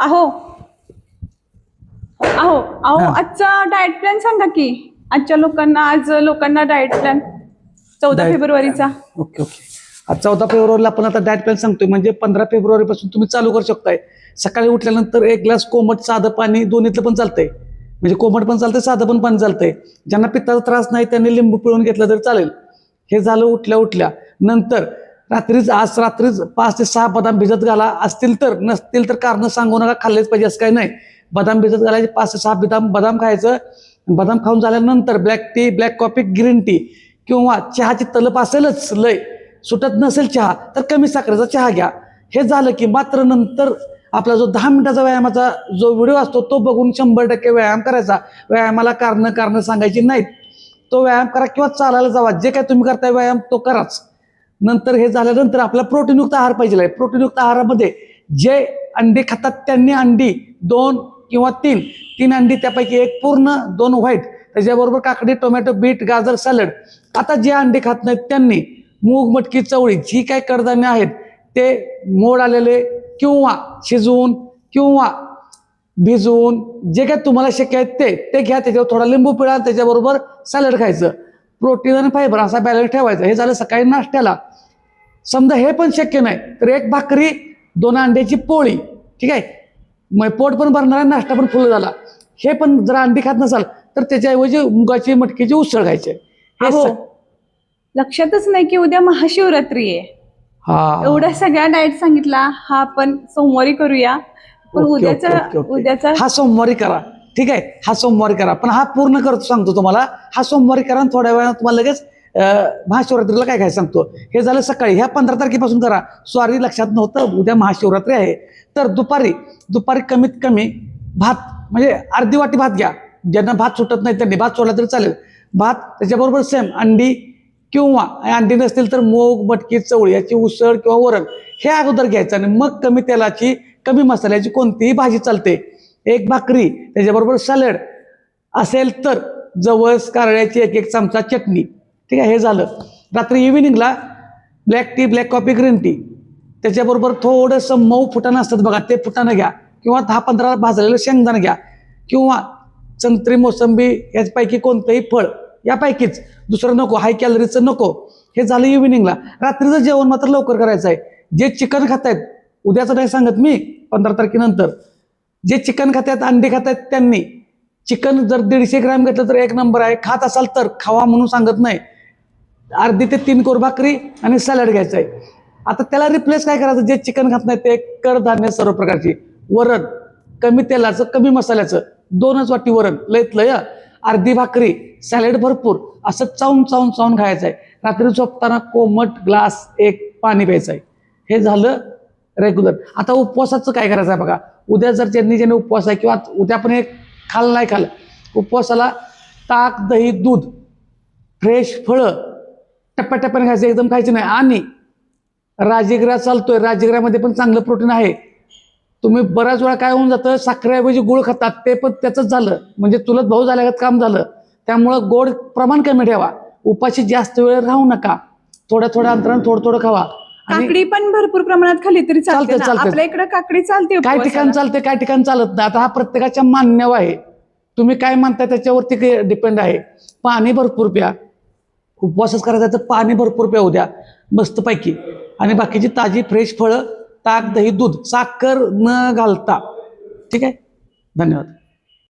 अहो अहो अहो हा. आजचा डाएट प्लॅन सांगा की. आजच्या लोकांना आज लोकांना डाएट प्लॅन चौदा Diet फेब्रुवारीचा. Okay okay. आज चौदा फेब्रुवारीला आपण आता डाएट प्लॅन सांगतोय. म्हणजे पंधरा फेब्रुवारी पासून तुम्ही चालू करू शकताय. सकाळी उठल्यानंतर एक ग्लास कोमट साधं पाणी दोन्हीतलं पण चालतंय. म्हणजे कोमट पण चालतंय साधं पण पाणी चालतंय. ज्यांना पित्ताचा त्रास नाही त्यांनी लिंबू पिळून घेतलं तर चालेल. हे झालं उठल्या उठल्या. नंतर रात्रीच आज रात्रीच पाच ते सहा बदाम भिजत घाला. असतील तर नसतील तर कारण सांगू नका खाल्लेच पाहिजे असं काही नाही. बदाम भिजत घालायचे पाच ते सहा बदाम बदाम खायचं. बदाम खाऊन झाल्यानंतर black tea black coffee green tea किंवा चहाची तलप असेलच लय. सुटत नसेल चहा तर कमी साखरेचा चहा घ्या. हे झालं की मात्र नंतर आपला जो दहा मिनिटाचा व्यायामाचा जो व्हिडिओ असतो तो बघून शंभर टक्के व्यायाम करायचा. व्यायामाला कारणं कारणं सांगायची नाहीत. तो व्यायाम करा किंवा चालायला जावा. जे काय तुम्ही करताय व्यायाम तो कराच. नंतर हे झाल्यानंतर आपला प्रोटीनयुक्त आहार पाहिजे आहे. प्रोटीनयुक्त आहारामध्ये जे अंडी खातात त्यांनी अंडी दोन किंवा तीन तीन अंडी त्यापैकी एक पूर्ण दोन व्हाईट त्याच्याबरोबर काकडी टोमॅटो बीट गाजर सॅलड. आता जे अंडी खात नाहीत त्यांनी मूग मटकी चवळी जी काही कडधान्य आहेत ते मोड आलेले किंवा शिजवून किंवा भिजवून जे काय तुम्हाला शक्य आहेत ते ते घ्या त्याच्यावर थोडा लिंबू पिळा त्याच्याबरोबर सॅलड खायचं. प्रोटीन आणि फायबर असा बॅलन्स ठेवायचा. हे झालं सकाळी नाश्त्याला. समजा हे पण शक्य नाही तर एक भाकरी दोन अंड्याची पोळी ठीक आहे? मग पोट पण भरणार आहे नाश्ता पण फुल झाला. हे पण जर अंडी खात नसाल तर त्याच्याऐवजी मुगाची मटकीची उसळ हे स- लक्षातच नाही की उद्या महाशिवरात्री आहे. हा. एवढ्या सगळ्या डाएट सांगितला हा आपण सोमवारी करूया. पण उद्याचा. उद्याचा हा सोमवारी करा. ठीक आहे? हा सोमवारी करा. पण हा पूर्ण करतो सांगतो तुम्हाला. हा सोमवारी करा आणि थोड्या वेळात तुम्हाला लगेच महाशिवरात्रीला काय काय सांगतो? हे झालं सकाळी. ह्या पंधरा तारखेपासून करा. स्वारी लक्षात नव्हतं. उद्या महाशिवरात्री आहे. तर दुपारी दुपारी कमीत कमी भात म्हणजे अर्धी वाटी भात घ्या. ज्यांना भात सुटत नाही त्यांनी भात सोडला तरी चालेल. भात त्याच्याबरोबर सेम अंडी किंवा अंडी नसतील तर मूग मटकी चवळी याची उसळ किंवा वरण हे अगोदर घ्यायचं आणि मग कमी तेलाची कमी मसाल्याची कोणतीही भाजी चालते. एक भाकरी त्याच्याबरोबर सॅलड असेल तर जवस कारळ्याची एक एक चमचा चटणी. ठीक आहे हे झालं. रात्री इव्हिनिंगला black tea black coffee green tea त्याच्याबरोबर थोडंसं मऊ फुटाणं असतात बघा ते फुटाणं घ्या. किंवा दहा पंधरा भाजलेलं शेंगदाणं घ्या. किंवा संत्री मोसंबी याचपैकी कोणतंही फळ यापैकीच. दुसरं नको हाय कॅलरीचं नको. हे झालं इव्हिनिंगला रात्रीचं जेवण मात्र लवकर करायचं आहे जे चिकन खातायत उद्याचं नाही सांगत मी पंधरा तारखेनंतर. जे चिकन खातात अंडी खातात त्यांनी. चिकन जर दीडशे ग्रॅम घेतलं तर एक नंबर आहे. खात असाल तर खावा म्हणून सांगत नाही. अर्धी ते तीन कोर भाकरी आणि सॅलड घ्यायचं आहे. आता त्याला रिप्लेस काय करायचं? जे चिकन खात नाही ते कडधान्य सर्व प्रकारची. वरण कमी तेलाचं कमी मसाल्याचं. दोनच वाटी वरण. लयत लय अर्धी भाकरी सॅलड भरपूर. असं चावून चावून चावून खायचं आहे. रात्री झोपताना कोमट ग्लास एक पाणी प्यायचं आहे. हे झालं रेग्युलर आता उपवासाचं काय करायचं आहे बघा? उद्या जर ज्यांनी ज्यांनी उपवास आहे किंवा उद्या पण एक खाल नाही खाल्लं उपवासाला ताक दही दूध फ्रेश फळं टप्प्याटप्प्याने खायचं एकदम खायचं नाही. आणि राजगिरा चालतोय. राजगिरामध्ये पण चांगलं प्रोटीन आहे. तुम्ही बऱ्याच वेळा काय होऊन जातं? साखरेऐवजी गुळ खातात. ते पण त्याचंच झालं. म्हणजे तुलत भाऊ झाल्यागत काम झालं. त्यामुळं गोड प्रमाण कमी ठेवा. उपाशी जास्त वेळ राहू नका. थोड्या थोड्या अंतराने थोडं थोडं खावा. आणि काकडी पण भरपूर प्रमाणात खाली तरी चालते चालते, ना. चालते. आपल्या इकडे काकडी चालते काय उपवासाला. ठिकाण चालते काय ठिकाण चालत नाही. आता हा प्रत्येकाच्या मान्यव आहे. तुम्ही काय मानताय त्याच्यावरती डिपेंड आहे. पाणी भरपूर प्या. उपवासच करायचा तर पाणी भरपूर प्या उद्या. मस्तपैकी आणि बाकीची ताजी फ्रेश फळं ताक दही दूध साखर न घालता. ठीक आहे? धन्यवाद.